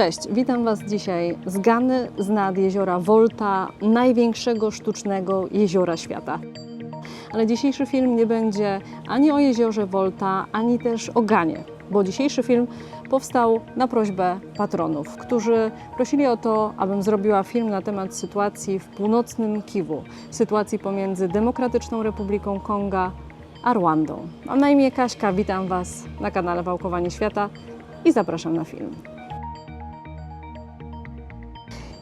Cześć, witam Was dzisiaj z Gany, z nad jeziora Volta, największego sztucznego jeziora świata. Ale dzisiejszy film nie będzie ani o jeziorze Volta, ani też o Ganie, bo dzisiejszy film powstał na prośbę patronów, którzy prosili o to, abym zrobiła film na temat sytuacji w północnym Kiwu, sytuacji pomiędzy Demokratyczną Republiką Konga a Rwandą. Mam na imię Kaśka, witam Was na kanale Wałkowanie Świata i zapraszam na film.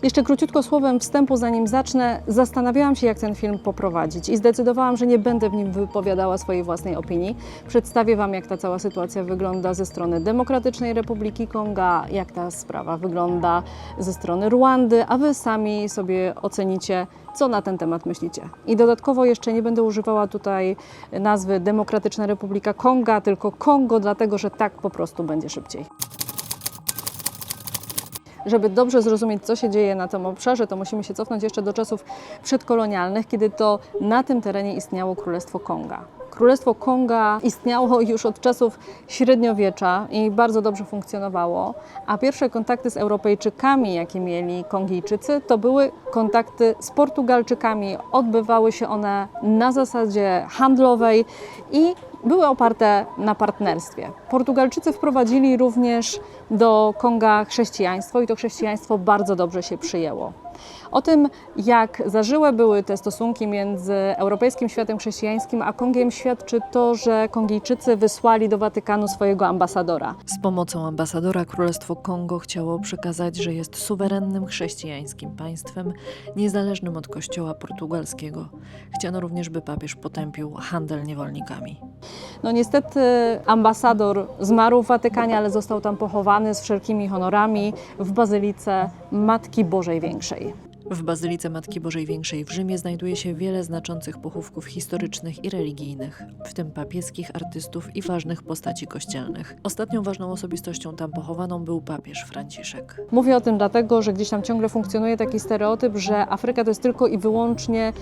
Jeszcze króciutko słowem wstępu, zanim zacznę, zastanawiałam się, jak ten film poprowadzić i zdecydowałam, że nie będę w nim wypowiadała swojej własnej opinii. Przedstawię Wam, jak ta cała sytuacja wygląda ze strony Demokratycznej Republiki Konga, jak ta sprawa wygląda ze strony Rwandy, a Wy sami sobie ocenicie, co na ten temat myślicie. I dodatkowo jeszcze nie będę używała tutaj nazwy Demokratyczna Republika Konga, tylko Kongo, dlatego że tak po prostu będzie szybciej. Żeby dobrze zrozumieć, co się dzieje na tym obszarze, to musimy się cofnąć jeszcze do czasów przedkolonialnych, kiedy to na tym terenie istniało Królestwo Konga. Królestwo Konga istniało już od czasów średniowiecza i bardzo dobrze funkcjonowało, a pierwsze kontakty z Europejczykami, jakie mieli Kongijczycy, to były kontakty z Portugalczykami. Odbywały się one na zasadzie handlowej i były oparte na partnerstwie. Portugalczycy wprowadzili również do Konga chrześcijaństwo i to chrześcijaństwo bardzo dobrze się przyjęło. O tym, jak zażyłe były te stosunki między europejskim światem chrześcijańskim a Kongiem, świadczy to, że Kongijczycy wysłali do Watykanu swojego ambasadora. Z pomocą ambasadora Królestwo Kongo chciało przekazać, że jest suwerennym chrześcijańskim państwem, niezależnym od kościoła portugalskiego. Chciano również, by papież potępił handel niewolnikami. No niestety ambasador zmarł w Watykanie, ale został tam pochowany z wszelkimi honorami w Bazylice Matki Bożej Większej. W Bazylice Matki Bożej Większej w Rzymie znajduje się wiele znaczących pochówków historycznych i religijnych, w tym papieskich artystów i ważnych postaci kościelnych. Ostatnią ważną osobistością tam pochowaną był papież Franciszek. Mówię o tym dlatego, że gdzieś tam ciągle funkcjonuje taki stereotyp, że Afryka to jest tylko i wyłącznie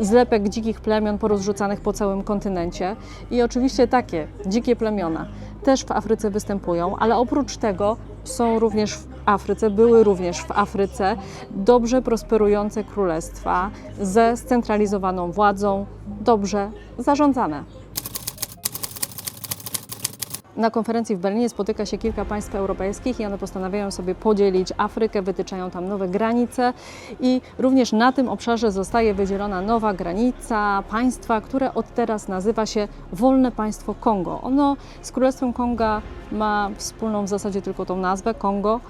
zlepek dzikich plemion porozrzucanych po całym kontynencie. I oczywiście takie dzikie plemiona też w Afryce występują, ale oprócz tego są również Afryce, były również w Afryce dobrze prosperujące królestwa ze scentralizowaną władzą, dobrze zarządzane. Na konferencji w Berlinie spotyka się kilka państw europejskich i one postanawiają sobie podzielić Afrykę, wytyczają tam nowe granice i również na tym obszarze zostaje wydzielona nowa granica państwa, które od teraz nazywa się Wolne Państwo Kongo. Ono z Królestwem Konga ma wspólną w zasadzie tylko tą nazwę Kongo,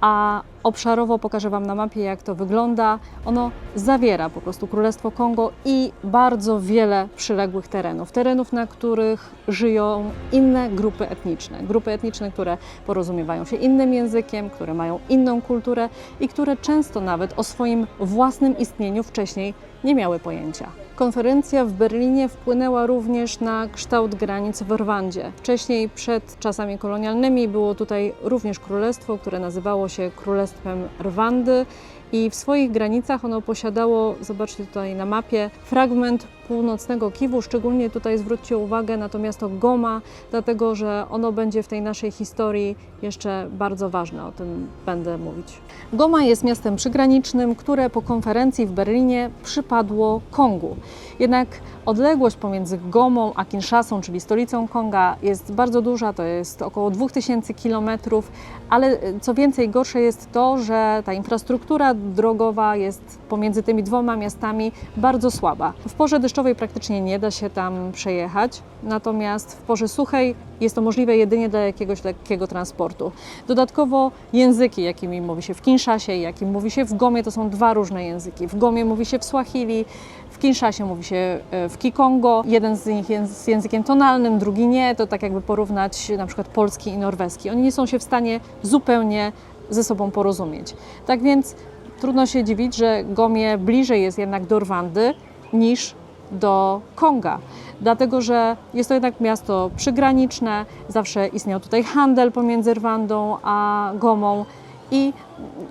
a obszarowo pokażę Wam na mapie, jak to wygląda. Ono zawiera po prostu Królestwo Kongo i bardzo wiele przyległych terenów. Terenów, na których żyją inne grupy etniczne. Grupy etniczne, które porozumiewają się innym językiem, które mają inną kulturę i które często nawet o swoim własnym istnieniu wcześniej nie miały pojęcia. Konferencja w Berlinie wpłynęła również na kształt granic w Rwandzie. Wcześniej, przed czasami kolonialnymi, było tutaj również królestwo, które nazywało się Królestwem Rwandy i w swoich granicach ono posiadało, zobaczcie tutaj na mapie, fragment północnego Kiwu, szczególnie tutaj zwróćcie uwagę na to miasto Goma, dlatego że ono będzie w tej naszej historii jeszcze bardzo ważne, o tym będę mówić. Goma jest miastem przygranicznym, które po konferencji w Berlinie przypadło Kongu. Jednak odległość pomiędzy Gomą a Kinshasą, czyli stolicą Konga, jest bardzo duża, to jest około 2000 kilometrów, ale co więcej, gorsze jest to, że ta infrastruktura drogowa jest pomiędzy tymi dwoma miastami bardzo słaba. W porze deszczowej praktycznie nie da się tam przejechać, natomiast w porze suchej jest to możliwe jedynie dla jakiegoś lekkiego transportu. Dodatkowo języki, jakimi mówi się w Kinshasie i jakim mówi się w Gomie, to są dwa różne języki. W Gomie mówi się w Swahili, w Kinshasie mówi się e, w Kikongo. Jeden z nich jest językiem tonalnym, drugi nie. To tak jakby porównać na przykład polski i norweski. Oni nie są się w stanie zupełnie ze sobą porozumieć. Tak więc trudno się dziwić, że Gomie bliżej jest jednak do Rwandy niż do Konga, dlatego że jest to jednak miasto przygraniczne, zawsze istniał tutaj handel pomiędzy Rwandą a Gomą i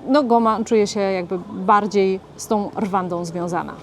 no, Goma czuje się jakby bardziej z tą Rwandą związana.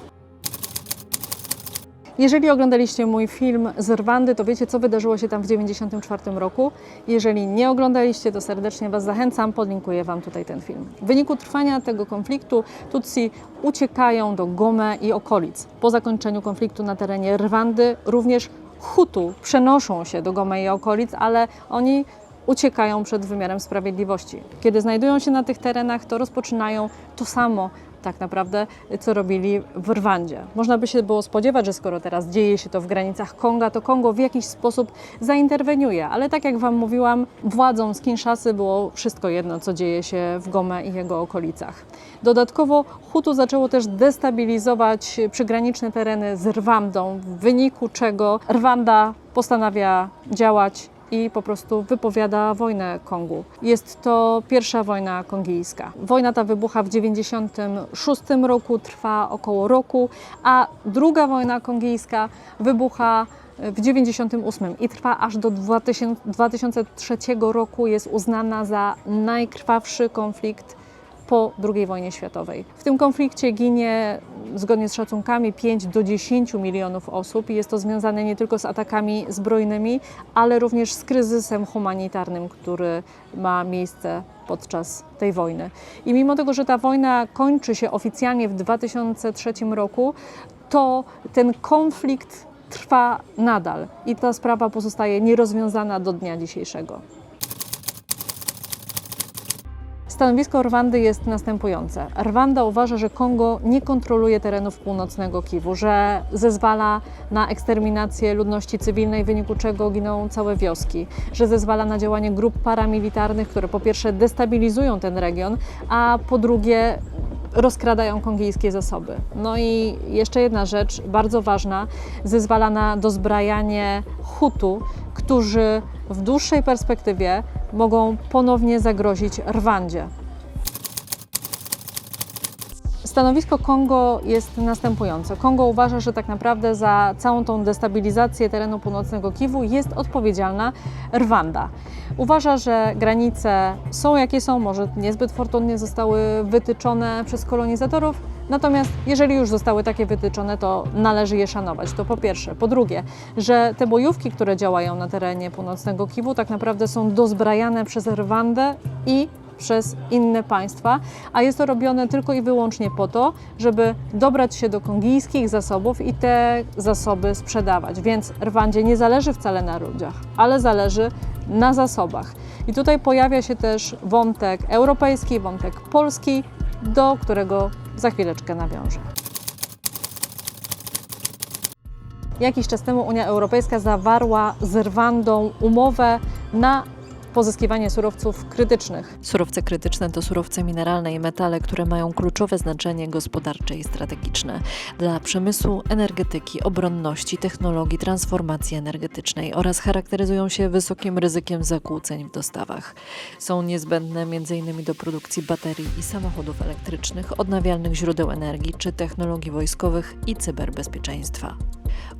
Jeżeli oglądaliście mój film z Rwandy, to wiecie, co wydarzyło się tam w 1994 roku. Jeżeli nie oglądaliście, to serdecznie Was zachęcam, podlinkuję Wam tutaj ten film. W wyniku trwania tego konfliktu Tutsi uciekają do Gome i okolic. Po zakończeniu konfliktu na terenie Rwandy również Hutu przenoszą się do Gome i okolic, ale oni uciekają przed wymiarem sprawiedliwości. Kiedy znajdują się na tych terenach, to rozpoczynają to samo tak naprawdę, co robili w Rwandzie. Można by się było spodziewać, że skoro teraz dzieje się to w granicach Konga, to Kongo w jakiś sposób zainterweniuje, ale tak jak Wam mówiłam, władzom z Kinshasy było wszystko jedno, co dzieje się w Gome i jego okolicach. Dodatkowo Hutu zaczęło też destabilizować przygraniczne tereny z Rwandą, w wyniku czego Rwanda postanawia działać i po prostu wypowiada wojnę Kongu. Jest to pierwsza wojna kongijska. Wojna ta wybucha w 1996 roku, trwa około roku, a druga wojna kongijska wybucha w 1998 i trwa aż do 2000 2003 roku. Jest uznana za najkrwawszy konflikt po II wojnie światowej. W tym konflikcie ginie zgodnie z szacunkami 5 do 10 milionów osób i jest to związane nie tylko z atakami zbrojnymi, ale również z kryzysem humanitarnym, który ma miejsce podczas tej wojny. I mimo tego, że ta wojna kończy się oficjalnie w 2003 roku, to ten konflikt trwa nadal i ta sprawa pozostaje nierozwiązana do dnia dzisiejszego. Stanowisko Rwandy jest następujące. Rwanda uważa, że Kongo nie kontroluje terenów północnego Kiwu, że zezwala na eksterminację ludności cywilnej, w wyniku czego giną całe wioski, że zezwala na działanie grup paramilitarnych, które po pierwsze destabilizują ten region, a po drugie rozkradają kongijskie zasoby. No i jeszcze jedna rzecz bardzo ważna, zezwala na dozbrajanie Hutu, którzy w dłuższej perspektywie mogą ponownie zagrozić Rwandzie. Stanowisko Kongo jest następujące. Kongo uważa, że tak naprawdę za całą tą destabilizację terenu północnego Kiwu jest odpowiedzialna Rwanda. Uważa, że granice są jakie są, może niezbyt fortunnie zostały wytyczone przez kolonizatorów, natomiast jeżeli już zostały takie wytyczone, to należy je szanować. To po pierwsze. Po drugie, że te bojówki, które działają na terenie północnego Kiwu, tak naprawdę są dozbrajane przez Rwandę i przez inne państwa, a jest to robione tylko i wyłącznie po to, żeby dobrać się do kongijskich zasobów i te zasoby sprzedawać. Więc Rwandzie nie zależy wcale na ludziach, ale zależy na zasobach. I tutaj pojawia się też wątek europejski, wątek polski, do którego za chwileczkę nawiążę. Jakiś czas temu Unia Europejska zawarła z Rwandą umowę na pozyskiwanie surowców krytycznych. Surowce krytyczne to surowce mineralne i metale, które mają kluczowe znaczenie gospodarcze i strategiczne dla przemysłu, energetyki, obronności, technologii, transformacji energetycznej oraz charakteryzują się wysokim ryzykiem zakłóceń w dostawach. Są niezbędne m.in. do produkcji baterii i samochodów elektrycznych, odnawialnych źródeł energii czy technologii wojskowych i cyberbezpieczeństwa.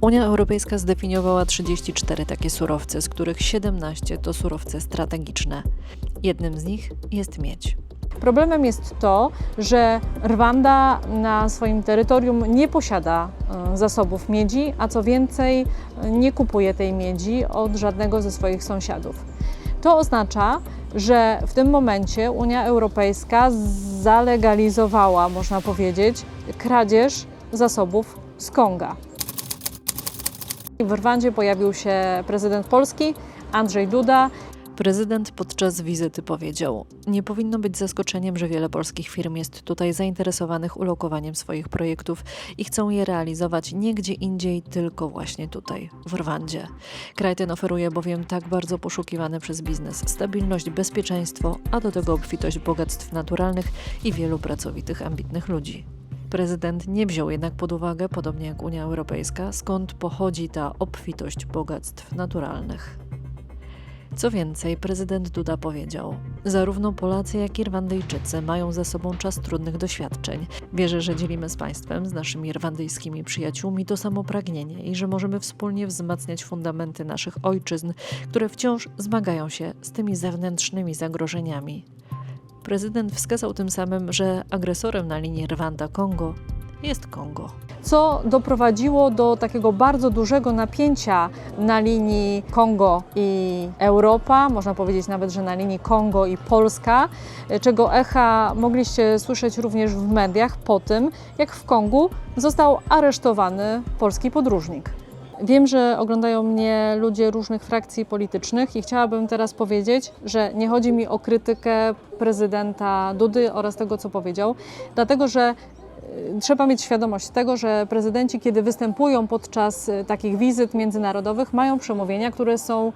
Unia Europejska zdefiniowała 34 takie surowce, z których 17 to surowce strategiczne. Jednym z nich jest miedź. Problemem jest to, że Rwanda na swoim terytorium nie posiada e, zasobów miedzi, a co więcej, nie kupuje tej miedzi od żadnego ze swoich sąsiadów. To oznacza, że w tym momencie Unia Europejska zalegalizowała, można powiedzieć, kradzież zasobów z Konga. W Rwandzie pojawił się prezydent Polski Andrzej Duda. Prezydent podczas wizyty powiedział: Nie powinno być zaskoczeniem, że wiele polskich firm jest tutaj zainteresowanych ulokowaniem swoich projektów i chcą je realizować nie gdzie indziej, tylko właśnie tutaj, w Rwandzie. Kraj ten oferuje bowiem tak bardzo poszukiwane przez biznes stabilność, bezpieczeństwo, a do tego obfitość bogactw naturalnych i wielu pracowitych, ambitnych ludzi. Prezydent nie wziął jednak pod uwagę, podobnie jak Unia Europejska, skąd pochodzi ta obfitość bogactw naturalnych. Co więcej, prezydent Duda powiedział: Zarówno Polacy, jak i Rwandyjczycy mają za sobą czas trudnych doświadczeń. Wierzę, że dzielimy z państwem, z naszymi rwandyjskimi przyjaciółmi to samo pragnienie i że możemy wspólnie wzmacniać fundamenty naszych ojczyzn, które wciąż zmagają się z tymi zewnętrznymi zagrożeniami. Prezydent wskazał tym samym, że agresorem na linii Rwanda-Kongo jest Kongo. co doprowadziło do takiego bardzo dużego napięcia na linii Kongo i Europa, można powiedzieć nawet, że na linii Kongo i Polska, czego echa mogliście słyszeć również w mediach po tym, jak w Kongu został aresztowany polski podróżnik. Wiem, że oglądają mnie ludzie różnych frakcji politycznych i chciałabym teraz powiedzieć, że nie chodzi mi o krytykę prezydenta Dudy oraz tego, co powiedział, dlatego że y, trzeba mieć świadomość tego, że prezydenci, kiedy występują podczas y, takich wizyt międzynarodowych, mają przemówienia, które są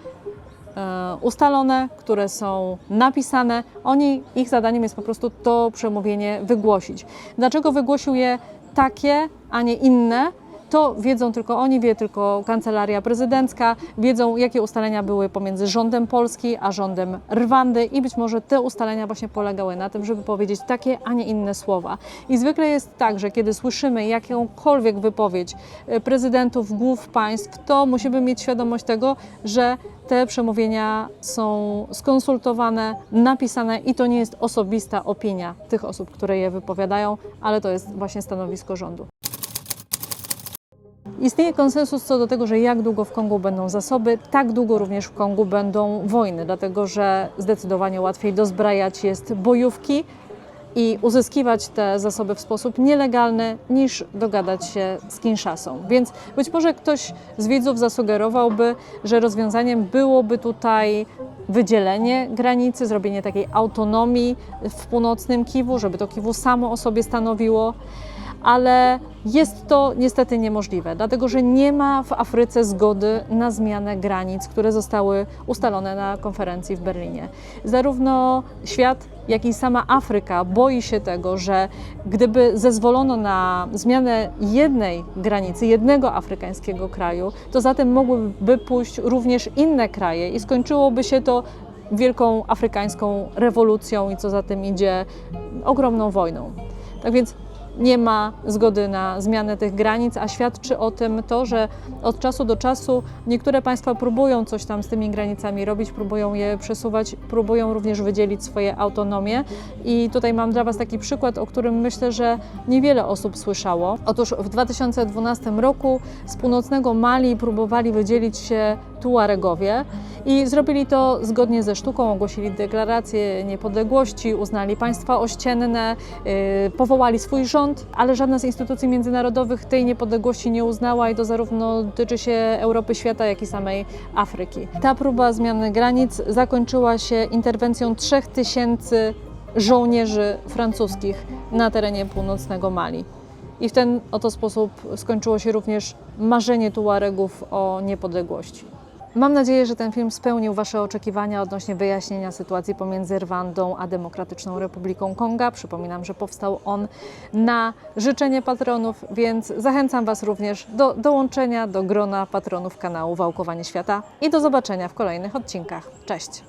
e, ustalone, które są napisane. Oni, ich zadaniem jest po prostu to przemówienie wygłosić. Dlaczego wygłosił je takie, a nie inne? To wiedzą tylko oni, wie tylko kancelaria prezydencka, wiedzą jakie ustalenia były pomiędzy rządem Polski a rządem Rwandy i być może te ustalenia właśnie polegały na tym, żeby powiedzieć takie, a nie inne słowa. I zwykle jest tak, że kiedy słyszymy jakąkolwiek wypowiedź e, prezydentów głów państw, to musimy mieć świadomość tego, że te przemówienia są skonsultowane, napisane i to nie jest osobista opinia tych osób, które je wypowiadają, ale to jest właśnie stanowisko rządu. Istnieje konsensus co do tego, że jak długo w Kongu będą zasoby, tak długo również w Kongu będą wojny, dlatego że zdecydowanie łatwiej dozbrajać jest bojówki i uzyskiwać te zasoby w sposób nielegalny, niż dogadać się z Kinshasą. Więc być może ktoś z widzów zasugerowałby, że rozwiązaniem byłoby tutaj wydzielenie granicy, zrobienie takiej autonomii w północnym Kiwu, żeby to Kiwu samo o sobie stanowiło ale jest to niestety niemożliwe, dlatego że nie ma w Afryce zgody na zmianę granic, które zostały ustalone na konferencji w Berlinie. Zarówno świat, jak i sama Afryka boi się tego, że gdyby zezwolono na zmianę jednej granicy, jednego afrykańskiego kraju, to zatem mogłyby pójść również inne kraje i skończyłoby się to wielką afrykańską rewolucją i co za tym idzie ogromną wojną. Tak więc nie ma zgody na zmianę tych granic, a świadczy o tym to, że od czasu do czasu niektóre państwa próbują coś tam z tymi granicami robić, próbują je przesuwać, próbują również wydzielić swoje autonomie. I tutaj mam dla Was taki przykład, o którym myślę, że niewiele osób słyszało. Otóż w 2012 roku z północnego Mali próbowali wydzielić się Tuaregowie i zrobili to zgodnie ze sztuką, ogłosili deklarację niepodległości, uznali państwa ościenne, yy, powołali swój rząd, ale żadna z instytucji międzynarodowych tej niepodległości nie uznała i to zarówno tyczy się Europy, świata, jak i samej Afryki. Ta próba zmiany granic zakończyła się interwencją 3000 żołnierzy francuskich na terenie północnego Mali. I w ten oto sposób skończyło się również marzenie Tuaregów o niepodległości. Mam nadzieję, że ten film spełnił Wasze oczekiwania odnośnie wyjaśnienia sytuacji pomiędzy Rwandą a Demokratyczną Republiką Konga. Przypominam, że powstał on na życzenie patronów, więc zachęcam Was również do dołączenia do grona patronów kanału Wałkowanie Świata i do zobaczenia w kolejnych odcinkach. Cześć!